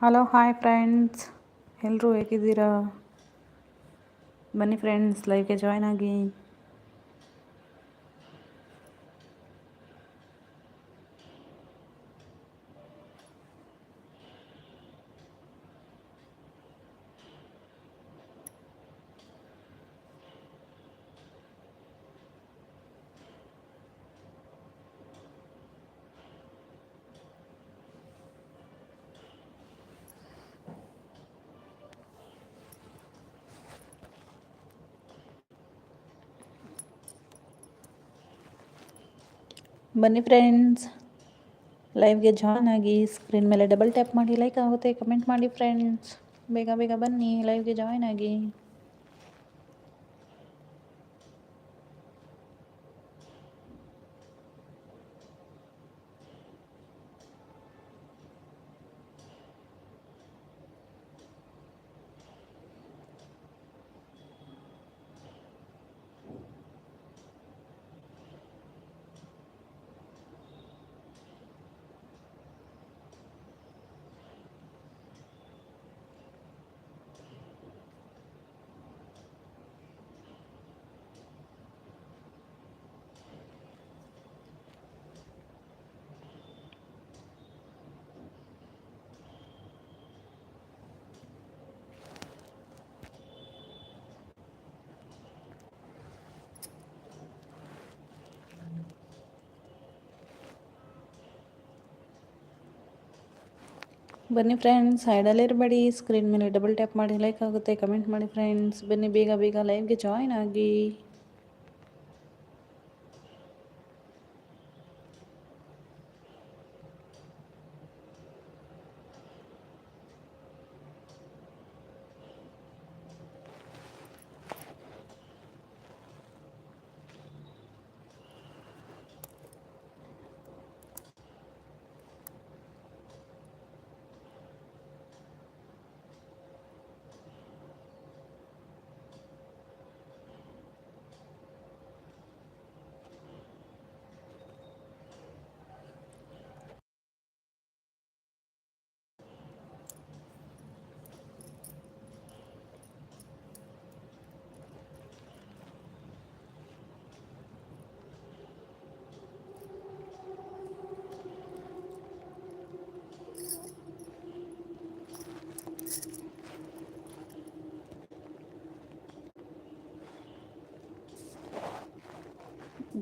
Hello hi friends ಎಲ್ಲರೂ ಹೇಗಿದ್ದೀರಾ? ಬನ್ನಿ ಫ್ರೆಂಡ್ಸ್ ಲೈವ್ಗೆ ಜಾಯ್ನ್ ಆಗಿ. ಬನ್ನಿ ಫ್ರೆಂಡ್ಸ್ ಲೈವ್ಗೆ ಜಾಯ್ನ್ ಆಗಿ ಸ್ಕ್ರೀನ್ ಮೇಲೆ ಡಬಲ್ ಟ್ಯಾಪ್ ಮಾಡಿ ಲೈಕ್ ಆಗುತ್ತೆ ಕಮೆಂಟ್ ಮಾಡಿ ಫ್ರೆಂಡ್ಸ್ ಬೇಗ ಬೇಗ ಬನ್ನಿ ಲೈವ್ಗೆ ಜಾಯ್ನ್ ಆಗಿ. ಬನ್ನಿ ಫ್ರೆಂಡ್ಸ್ ಸೈಡಲ್ಲಿ ಇರಬೇಡಿ. ಸ್ಕ್ರೀನ್ ಮೇಲೆ ಡಬಲ್ ಟ್ಯಾಪ್ ಮಾಡಿ ಲೈಕ್ ಆಗುತ್ತೆ. ಕಮೆಂಟ್ ಮಾಡಿ ಫ್ರೆಂಡ್ಸ್ ಬನ್ನಿ, ಬೇಗ ಬೇಗ ಲೈವ್ಗೆ ಜಾಯ್ನ್ ಆಗಿ.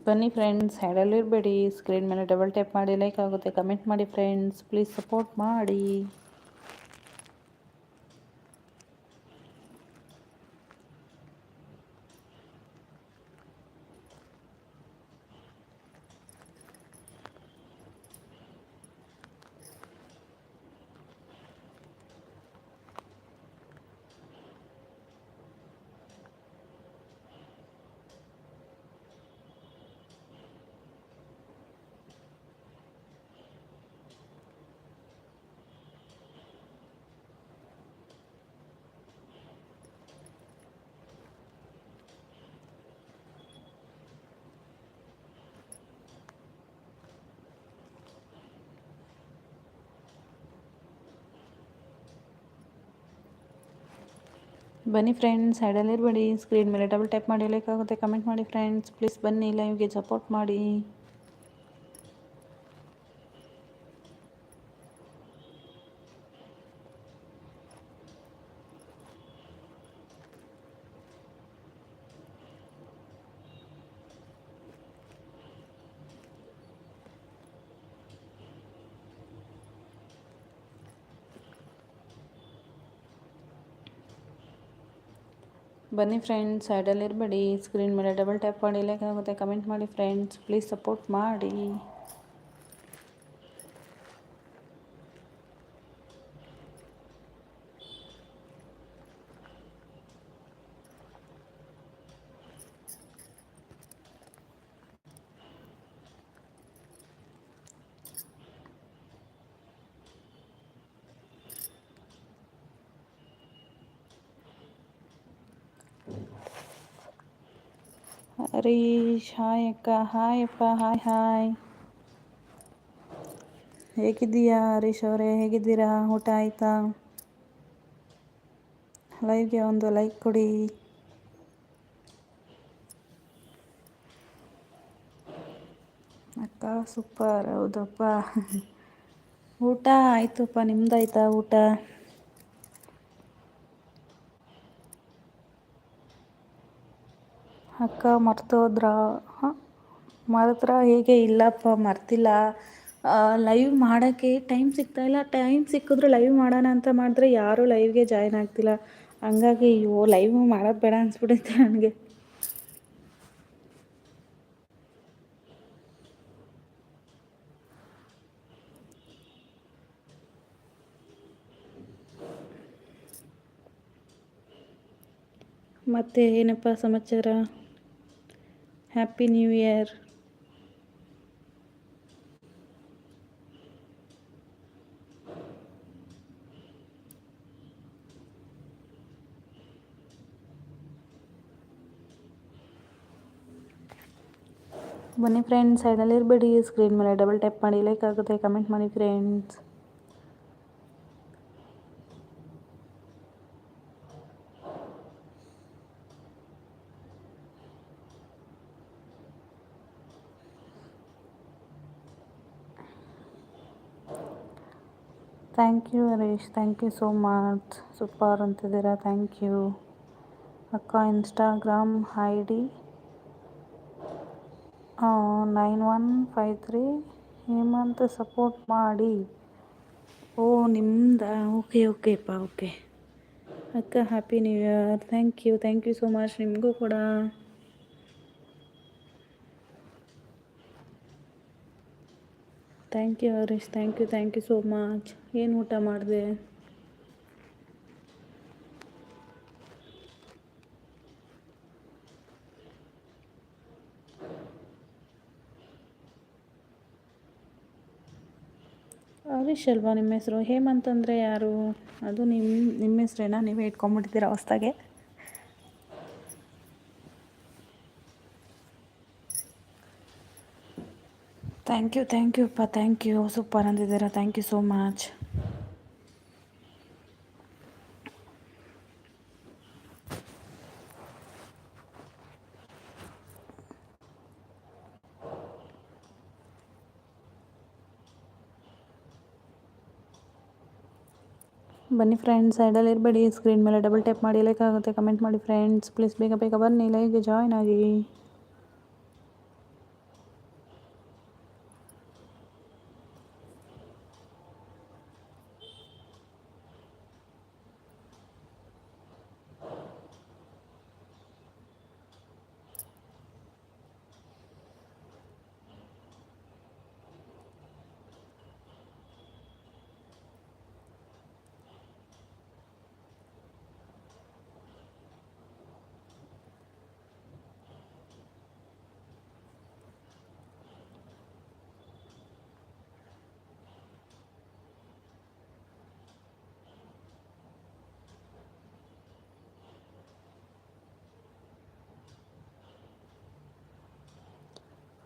ಬನ್ನಿ ಫ್ರೆಂಡ್ಸ್ ಸೈಡಲ್ಲಿ ಇರಬೇಡಿ ಸ್ಕ್ರೀನ್ ಮೇಲೆ ಡಬಲ್ ಟ್ಯಾಪ್ ಮಾಡಿ ಲೈಕ್ ಆಗುತ್ತೆ ಕಮೆಂಟ್ ಮಾಡಿ ಫ್ರೆಂಡ್ಸ್ ಪ್ಲೀಸ್ ಸಪೋರ್ಟ್ ಮಾಡಿ. ಬನ್ನಿ ಫ್ರೆಂಡ್ಸ್ ಸೈಡಲ್ಲಿ ಇರಬೇಡಿ. ಸ್ಕ್ರೀನ್ ಮೇಲೆ ಡಬಲ್ ಟೈಪ್ ಮಾಡಿ ಲೈಕ್ ಆಗುತ್ತೆ. ಕಮೆಂಟ್ ಮಾಡಿ ಫ್ರೆಂಡ್ಸ್ ಪ್ಲೀಸ್ ಬನ್ನಿ ಲೈವ್ಗೆ ಸಪೋರ್ಟ್ ಮಾಡಿ. ಬನ್ನಿ ಫ್ರೆಂಡ್ಸ್ ಸೈಡಲ್ಲಿ ಇರಬೇಡಿ. ಸ್ಕ್ರೀನ್ ಮೇಲೆ ಡಬಲ್ ಟ್ಯಾಪ್ ಮಾಡಿ ಲೈಕ್ ಆಗುತ್ತೆ. ಕಮೆಂಟ್ ಮಾಡಿ ಫ್ರೆಂಡ್ಸ್ ಪ್ಲೀಸ್ ಸಪೋರ್ಟ್ ಮಾಡಿ. ಹರೀಶ್ ಹಾಯ್ ಅಕ್ಕ ಹಾಯ್ ಅಪ್ಪ ಹಾಯ್ ಹಾಯ್. ಹೇಗಿದ್ದೀಯಾ ಹರೀಶ್ ಅವರೇ? ಹೇಗಿದ್ದೀರಾ? ಊಟ ಆಯಿತಾ? ಲೈವ್ಗೆ ಒಂದು ಲೈಕ್ ಕೊಡಿ. ಅಕ್ಕ, ಸೂಪರ್, ಹೌದಪ್ಪ. ಊಟ ಆಯ್ತಪ್ಪ, ನಿಮ್ದಾಯ್ತಾ ಊಟ? ಅಕ್ಕ ಮರ್ತೋದ್ರ? ಮರೆತ್ರ? ಹೇಗೆ ಇಲ್ಲಪ್ಪ, ಮರ್ತಿಲ್ಲ. ಲೈವ್ ಮಾಡೋಕ್ಕೆ ಟೈಮ್ ಸಿಗ್ತಾ ಇಲ್ಲ. ಟೈಮ್ ಸಿಕ್ಕಿದ್ರು ಲೈವ್ ಮಾಡೋಣ ಅಂತ ಮಾಡಿದ್ರೆ ಯಾರೂ ಲೈವ್ಗೆ ಜಾಯ್ನ್ ಆಗ್ತಿಲ್ಲ. ಹಂಗಾಗಿ, ಅಯ್ಯೋ ಲೈವ್ ಮಾಡೋದು ಬೇಡ ಅನಿಸ್ಬಿಟ್ಟೈತೆ ನನಗೆ. ಮತ್ತೆ ಏನಪ್ಪ ಸಮಾಚಾರ? ಹ್ಯಾಪಿ ನ್ಯೂ ಇಯರ್ ಬನ್ನಿ ಫ್ರೆಂಡ್ಸ್ ಸೈಡಲ್ಲಿ ಇರಬೇಡಿ ಸ್ಕ್ರೀನ್ ಮೇಲೆ ಡಬಲ್ ಟ್ಯಾಪ್ ಮಾಡಿ ಲೈಕ್ ಆಗುತ್ತೆ ಕಮೆಂಟ್ ಮಾಡಿ friends thank you Harish thank you so much super ಅಂತಿದ್ದೀರಾ thank you ಅಕ್ಕ Instagram I D nine one five three Hemanth support ಮಾಡಿ. ಓ, ನಿಮ್ದ? ಓಕೆ ಓಕೆಪ್ಪ ಓಕೆ ಅಕ್ಕ happy new year thank you thank you so much ನಿಮಗೂ ಕೂಡ. Thank you Harish thank you thank you so much ಏನು ಊಟ ಮಾಡಿದೆ? ಹರೀಶ್ ಅಲ್ವಾ ನಿಮ್ಮ ಹೆಸರು? ಹೇಮಂತ್ ಅಂದರೆ ಯಾರು? ಅದು ನಿಮ್ಮ ನಿಮ್ಮ ಹೆಸ್ರೇನಾ? ನೀವೇ ಇಟ್ಕೊಂಡ್ಬಿಟ್ಟಿದ್ದೀರಾ ಹೊಸ್ದಾಗೆ? ಥ್ಯಾಂಕ್ ಯು ಥ್ಯಾಂಕ್ ಯು ಅಪ್ಪ ಥ್ಯಾಂಕ್ ಯು ಸೂಪರ್ ಅಂದಿದ್ದೀರಾ ಥ್ಯಾಂಕ್ ಯು ಸೋ ಮಚ್ ಬನ್ನಿ ಫ್ರೆಂಡ್ಸ್ ಸೈಡಲ್ಲಿ ಇರಬೇಡಿ. ಸ್ಕ್ರೀನ್ ಮೇಲೆ ಡಬಲ್ ಟ್ಯಾಪ್ ಮಾಡಿ ಲೈಕ್ ಆಗುತ್ತೆ. ಕಮೆಂಟ್ ಮಾಡಿ ಫ್ರೆಂಡ್ಸ್ ಪ್ಲೀಸ್ ಬೇಗ ಬೇಗ ಬನ್ನಿ. ಲೈವ್ಗೆ ಜಾಯ್ನ್ ಆಗಿ.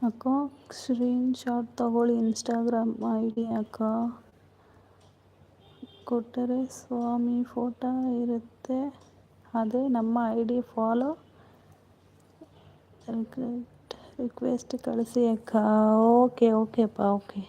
ಅಕ್ಕ ಸ್ಕ್ರೀನ್ಶಾಟ್ ತಗೊಳ್ಳಿ ಇನ್ಸ್ಟಾಗ್ರಾಮ್ ಐ ಡಿ ಅಕ್ಕ. ಕೊಟ್ಟರೆ ಸ್ವಾಮಿ ಫೋಟೋ ಇರುತ್ತೆ. ಅದೇ ನಮ್ಮ ಐ ಡಿ ಫಾಲೋ ರಿಕ್ವೆಸ್ಟ್ ಕಳಿಸಿ ಅಕ್ಕ. ಓಕೆ ಓಕೆಪ್ಪ ಓಕೆ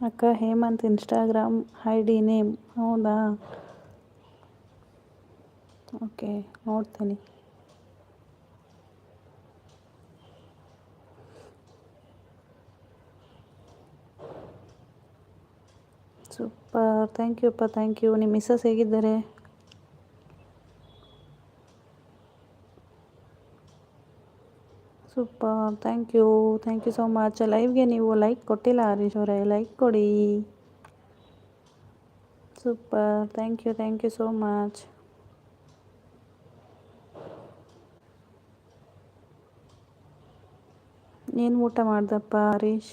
ಅಕ್ಕ Hemanth Instagram I D name ಹೌದಾ? ಓಕೆ ನೋಡ್ತೀನಿ. ಸೂಪರ್ ಥ್ಯಾಂಕ್ ಯು ಅಪ್ಪ ಥ್ಯಾಂಕ್ ಯು ನಿಮ್ಮ ಮಿಸ್ಸಸ್ ಹೇಗಿದ್ದಾರೆ? Super. Thank you thank you so much ಲೈವ್ಗೆ ನೀವು ಲೈಕ್ ಕೊಟ್ಟಿಲ್ಲ, ಹರೀಶ್ ಅವರೇ. ಲೈಕ್ ಕೊಡಿ. Super. Thank you thank you so much ಏನು ಊಟ ಮಾಡ್ದಪ್ಪ, ಹರೀಶ್?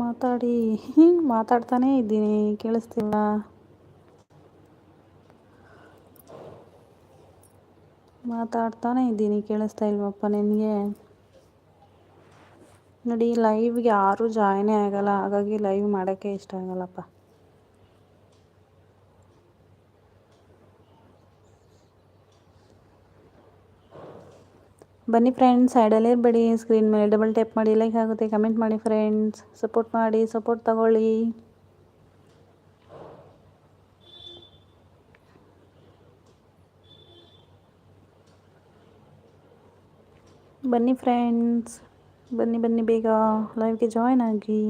ಮಾತಾಡಿ. ಮಾತಾಡ್ತಾನೇ ಇದ್ದೀನಿ. ಕೇಳಿಸ್ತಿಲ್ಲ ಮಾತಾಡ್ತಾನೆ ಇದ್ದೀನಿ. ಕೇಳಿಸ್ತಾ ಇಲ್ವಪ್ಪ ನಿನಗೆ? ನೋಡಿ ಲೈವ್ಗೆ ಯಾರೂ ಜಾಯ್ನೇ ಆಗಲ್ಲ. ಹಾಗಾಗಿ ಲೈವ್ ಮಾಡೋಕ್ಕೆ ಇಷ್ಟ ಆಗಲ್ಲಪ್ಪ. ಬನ್ನಿ ಫ್ರೆಂಡ್ಸ್ ಸೈಡಲ್ಲೇ ಇರಬೇಡಿ ಸ್ಕ್ರೀನ್ ಮೇಲೆ ಡಬಲ್ ಟೈಪ್ ಮಾಡಿ ಲೈಕ್ ಆಗುತ್ತೆ ಕಮೆಂಟ್ ಮಾಡಿ ಫ್ರೆಂಡ್ಸ್ ಸಪೋರ್ಟ್ ಮಾಡಿ ಸಪೋರ್ಟ್ ತಗೊಳ್ಳಿ. ಬನ್ನಿ ಫ್ರೆಂಡ್ಸ್ ಬನ್ನಿ ಬನ್ನಿ ಬೇಗ ಲೈವ್ಗೆ ಜಾಯ್ನ್ ಆಗಿ.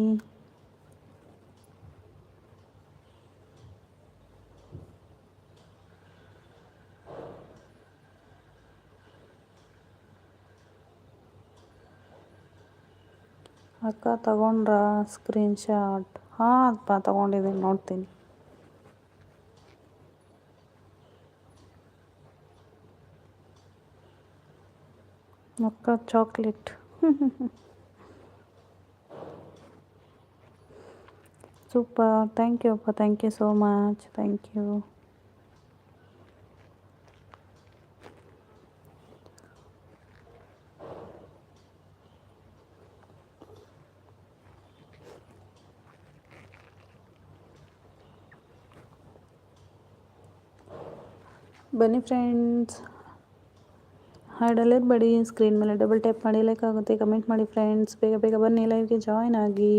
ಅಕ್ಕ ತಗೊಂಡ್ರ ಸ್ಕ್ರೀನ್ ಶಾಟ್ ಹಾಂ, ಅಪ್ಪ, ತಗೊಂಡಿದ್ದೀನಿ, ನೋಡ್ತೀನಿ. ಅಕ್ಕ ಚಾಕ್ಲೇಟ್ ಸೂಪರ್ ಥ್ಯಾಂಕ್ ಯು ಅಪ್ಪ. Thank you so much thank you ಬನ್ನಿ ಫ್ರೆಂಡ್ಸ್ ಹಾಡಲ್ಲೇ ಬಡಿ ಸ್ಕ್ರೀನ್ ಮೇಲೆ ಡಬಲ್ ಟ್ಯಾಪ್ ಮಾಡಿ ಲೈಕ್ ಆಗುತ್ತೆ. ಕಮೆಂಟ್ ಮಾಡಿ ಫ್ರೆಂಡ್ಸ್ ಬೇಗ ಬೇಗ ಬನ್ನಿ ಲೈವ್ಗೆ ಜಾಯ್ನ್ ಆಗಿ.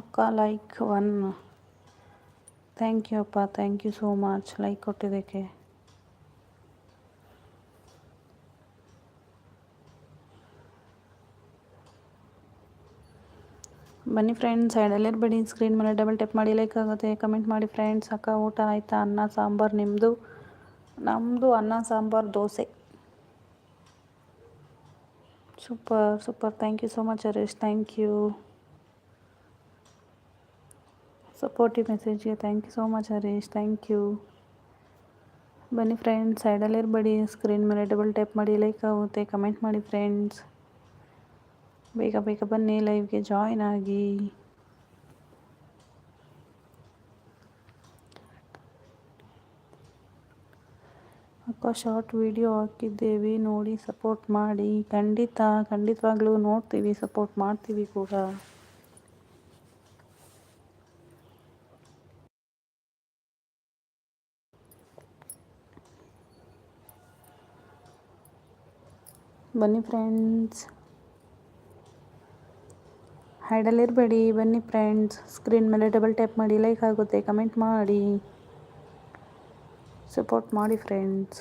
ಅಕ್ಕ ಲೈಕ್ ಒನ್ ಥ್ಯಾಂಕ್ ಯು ಅಪ್ಪ thank you so much like ಕೊಟ್ಟಿದ್ದಕ್ಕೆ. ಬನ್ನಿ ಫ್ರೆಂಡ್ಸ್ ಸೈಡಲ್ಲಿ ಇರಬೇಡಿ ಸ್ಕ್ರೀನ್ ಮೇಲೆ ಡಬಲ್ ಟೆಪ್ ಮಾಡಿ ಲೈಕ್ ಆಗುತ್ತೆ. ಕಮೆಂಟ್ ಮಾಡಿ ಫ್ರೆಂಡ್ಸ್ ಅಕ್ಕ ಊಟ ಆಯಿತಾ? ಅನ್ನ, ಸಾಂಬಾರು ನಿಮ್ಮದು ನಮ್ಮದು ಅನ್ನ, sambar, dosa. Super super thank you so much Harish thank you supportive ಮೆಸೇಜ್ಗೆ thank you so much Harish thank you ಬನ್ನಿ ಫ್ರೆಂಡ್ಸ್ ಸೈಡಲ್ಲಿ ಇರಬೇಡಿ ಸ್ಕ್ರೀನ್ ಮೇಲೆ ಡಬಲ್ ಟ್ಯಾಪ್ ಮಾಡಿ ಲೈಕ್ ಆಗುತ್ತೆ ಕಮೆಂಟ್ ಮಾಡಿ ಫ್ರೆಂಡ್ಸ್ ಬೇಗ ಬೇಗ ಬನ್ನಿ ಲೈವ್ಗೆ ಜಾಯ್ನ್ ಆಗಿ ಅಕ್ಕ ಶಾರ್ಟ್ ವಿಡಿಯೋ ಹಾಕಿದ್ದೇವೆ ನೋಡಿ ಸಪೋರ್ಟ್ ಮಾಡಿ ಖಂಡಿತ ಖಂಡಿತವಾಗ್ಲೂ ನೋಡ್ತೀವಿ ಸಪೋರ್ಟ್ ಮಾಡ್ತೀವಿ ಕೂಡ ಬನ್ನಿ ಫ್ರೆಂಡ್ಸ್ ಹೈಡಲ್ಲಿರಬೇಡಿ ಬನ್ನಿ ಫ್ರೆಂಡ್ಸ್ ಸ್ಕ್ರೀನ್ ಮೇಲೆ ಡಬಲ್ ಟ್ಯಾಪ್ ಮಾಡಿ ಲೈಕ್ ಆಗುತ್ತೆ ಕಮೆಂಟ್ ಮಾಡಿ. ಸಪೋರ್ಟ್ ಮಾಡಿ ಫ್ರೆಂಡ್ಸ್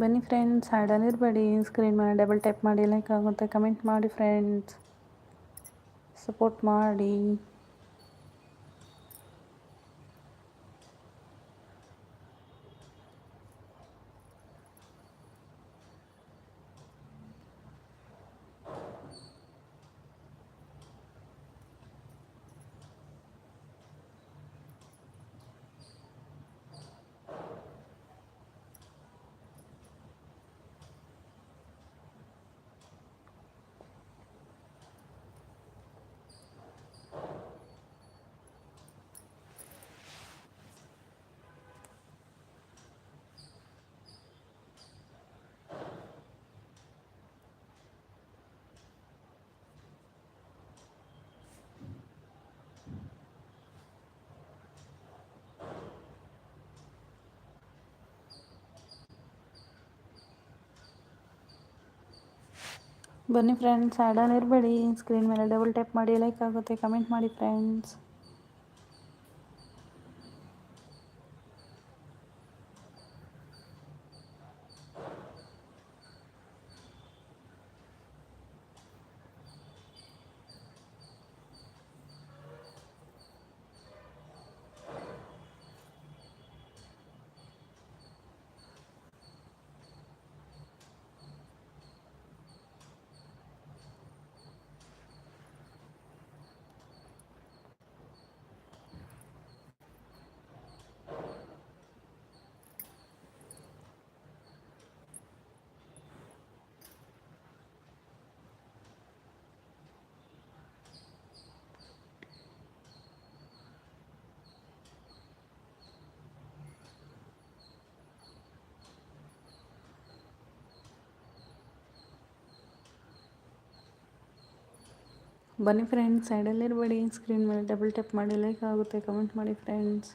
ಬನ್ನಿ ಫ್ರೆಂಡ್ಸ್ ಹ್ಯಾಡನ್ ಇರಬೇಡಿ. ಸ್ಕ್ರೀನ್ ಮೇಲೆ ಡಬಲ್ ಟ್ಯಾಪ್ ಮಾಡಿ ಲೈಕ್ ಆಗುತ್ತೆ. ಕಮೆಂಟ್ ಮಾಡಿ ಫ್ರೆಂಡ್ಸ್ ಸಪೋರ್ಟ್ ಮಾಡಿ. ಬನ್ನಿ ಫ್ರೆಂಡ್ಸ್ ಆ್ಯಡನ್ ಇರಬೇಡಿ ಸ್ಕ್ರೀನ್ ಮೇಲೆ ಡಬಲ್ ಟ್ಯಾಪ್ ಮಾಡಿ ಲೈಕ್ ಆಗುತ್ತೆ ಕಮೆಂಟ್ ಮಾಡಿ ಫ್ರೆಂಡ್ಸ್ ಬನ್ನಿ ಫ್ರೆಂಡ್ಸ್ ಸೈಡಲ್ಲಿರಬೇಡಿ ಸ್ಕ್ರೀನ್ ಮೇಲೆ ಡಬಲ್ ಟ್ಯಾಪ್ ಮಾಡಿ ಲೈಕ್ ಆಗುತ್ತೆ ಕಮೆಂಟ್ ಮಾಡಿ ಫ್ರೆಂಡ್ಸ್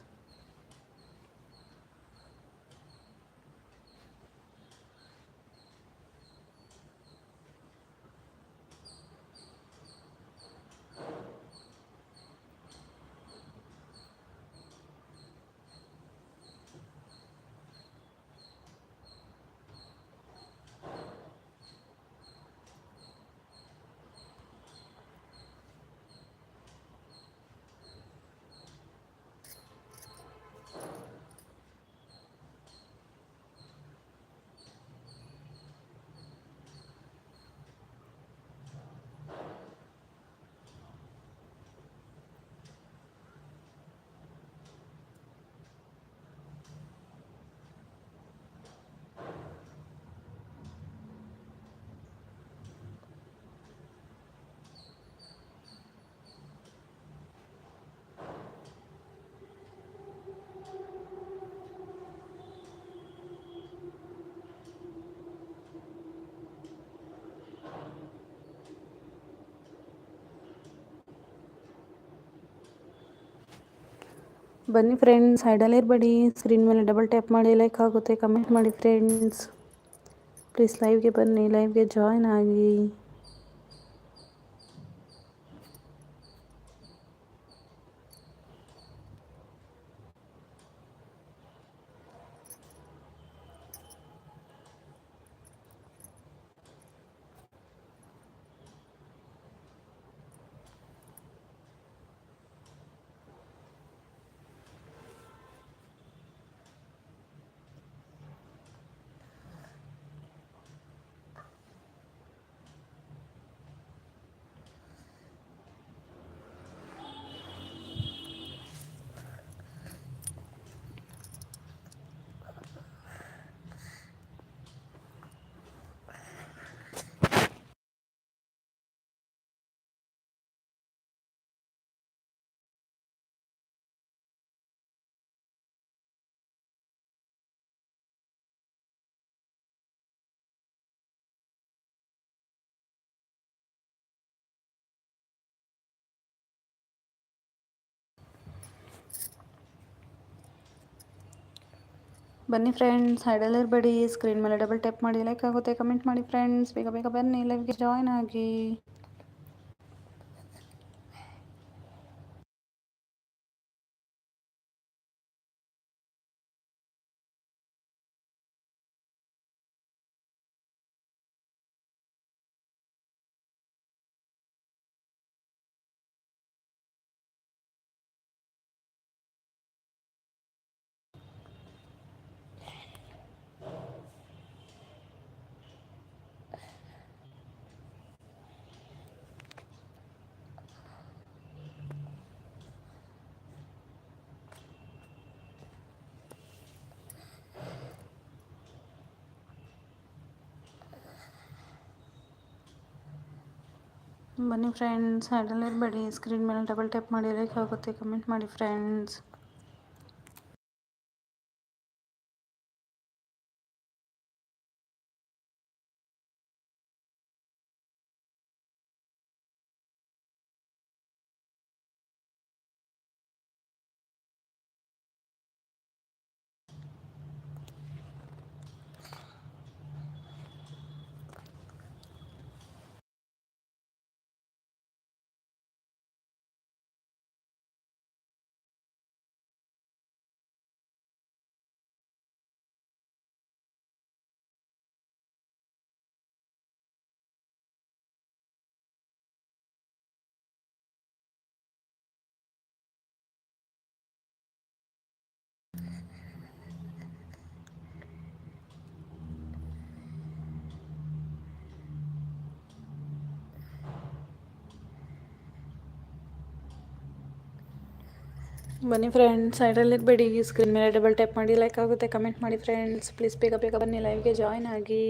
ಬನ್ನಿ ಫ್ರೆಂಡ್ಸ್ ಸೈಡಲ್ಲಿ ಇರಬೇಡಿ. ಸ್ಕ್ರೀನ್ ಮೇಲೆ ಡಬಲ್ ಟ್ಯಾಪ್ ಮಾಡಿ ಲೈಕ್ ಆಗುತ್ತೆ ಕಮೆಂಟ್ ಮಾಡಿ ಫ್ರೆಂಡ್ಸ್ ಪ್ಲೀಸ್ ಲೈವ್ಗೆ ಬನ್ನಿ ಲೈವ್ಗೆ ಜಾಯ್ನ್ ಆಗಿ. ಬನ್ನಿ ಫ್ರೆಂಡ್ಸ್ ಸೈಡಲ್ಲಿ ಇರಬೇಡಿ ಸ್ಕ್ರೀನ್ ಮೇಲೆ ಡಬಲ್ ಟ್ಯಾಪ್ ಮಾಡಿ ಲೈಕ್ ಆಗುತ್ತೆ ಕಮೆಂಟ್ ಮಾಡಿ ಫ್ರೆಂಡ್ಸ್ ಬೇಗ ಬೇಗ ಬನ್ನಿ ಲೈವ್ಗೆ ಜಾಯ್ನ್ ಆಗಿ. ಬನ್ನಿ ಫ್ರೆಂಡ್ಸ್ ಹ್ಯಾಂಡಲ್ ಇರಬೇಡಿ. ಸ್ಕ್ರೀನ್ ಮೇಲೆ ಡಬಲ್ ಟ್ಯಾಪ್ ಮಾಡಿ ಲೈಕ್ ಆಗುತ್ತೆ. ಕಮೆಂಟ್ ಮಾಡಿ ಫ್ರೆಂಡ್ಸ್ ಬನ್ನಿ ಫ್ರೆಂಡ್ಸ್ ಸೈಡಲ್ಲಿ ಇರಬೇಡಿ ಸ್ಕ್ರೀನ್ ಮೇಲೆ ಡಬಲ್ ಟ್ಯಾಪ್ ಮಾಡಿ ಲೈಕ್ ಆಗುತ್ತೆ ಕಮೆಂಟ್ ಮಾಡಿ ಫ್ರೆಂಡ್ಸ್ ಪ್ಲೀಸ್ ಬೇಗ ಬೇಗ ಬನ್ನಿ ಲೈವ್ಗೆ ಜಾಯ್ನ್ ಆಗಿ.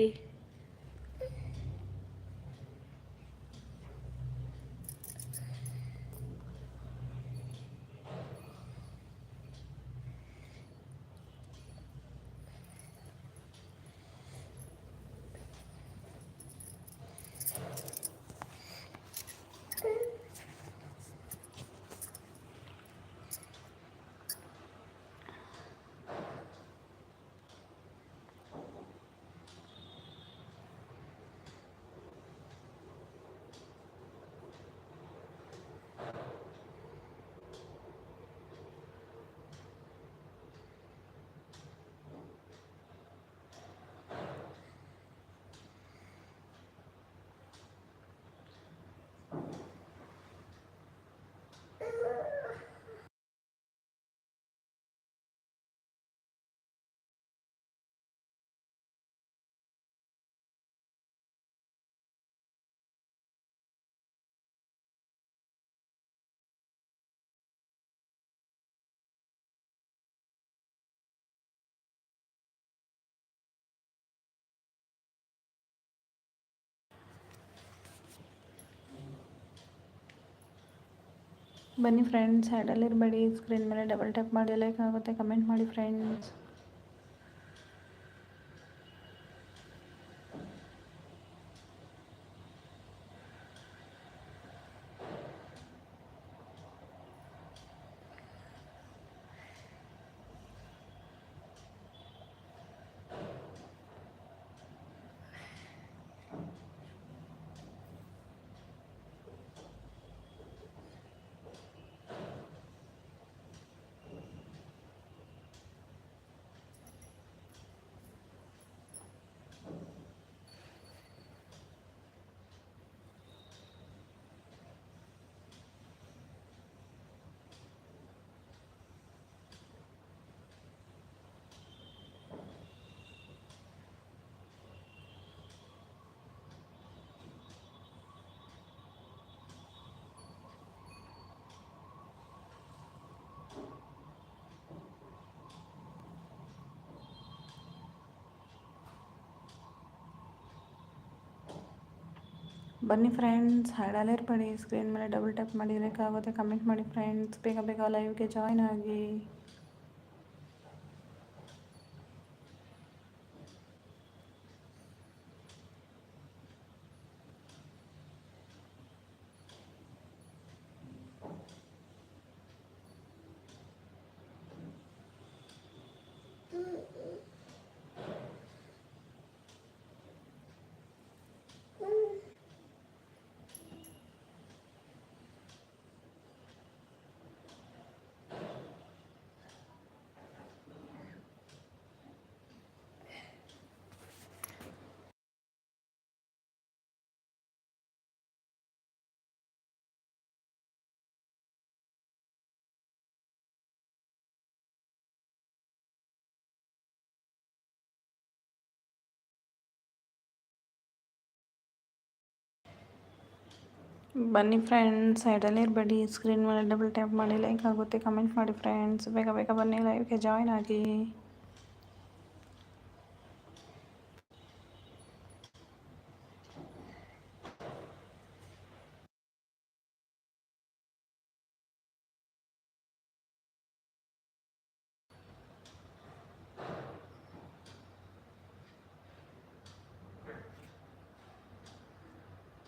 ಬನ್ನಿ ಫ್ರೆಂಡ್ಸ್ ಹ್ಯಾಡಲ್ಲಿರಬೇಡಿ ಸ್ಕ್ರೀನ್ ಮೇಲೆ ಡಬಲ್ ಟ್ಯಾಪ್ ಮಾಡಿ ಲೈಕ್ ಆಗುತ್ತೆ ಕಮೆಂಟ್ ಮಾಡಿ ಫ್ರೆಂಡ್ಸ್ ಬನ್ನಿ ಫ್ರೆಂಡ್ಸ್ ಹಾಡಲ್ಲೇ ಇರಬೇಡಿ. ಸ್ಕ್ರೀನ್ ಮೇಲೆ ಡಬಲ್ ಟ್ಯಾಪ್ ಮಾಡಿ ಲೈಕ್ ಕಮೆಂಟ್ ಮಾಡಿ ಫ್ರೆಂಡ್ಸ್ ಬೇಗ ಬೇಗ ಲೈವ್ಗೆ ಜಾಯ್ನ್ ಆಗಿ. ಬನ್ನಿ ಫ್ರೆಂಡ್ಸ್ ಸೈಡಲ್ಲಿ ಇರಬೇಡಿ. ಸ್ಕ್ರೀನ್ ಮೇಲೆ ಡಬಲ್ ಟ್ಯಾಪ್ ಮಾಡಿ ಲೈಕ್ ಆಗುತ್ತೆ. ಕಮೆಂಟ್ ಮಾಡಿ ಫ್ರೆಂಡ್ಸ್ ಬೇಗ ಬೇಗ ಬನ್ನಿ ಲೈವ್ಗೆ ಜಾಯ್ನ್ ಆಗಿ.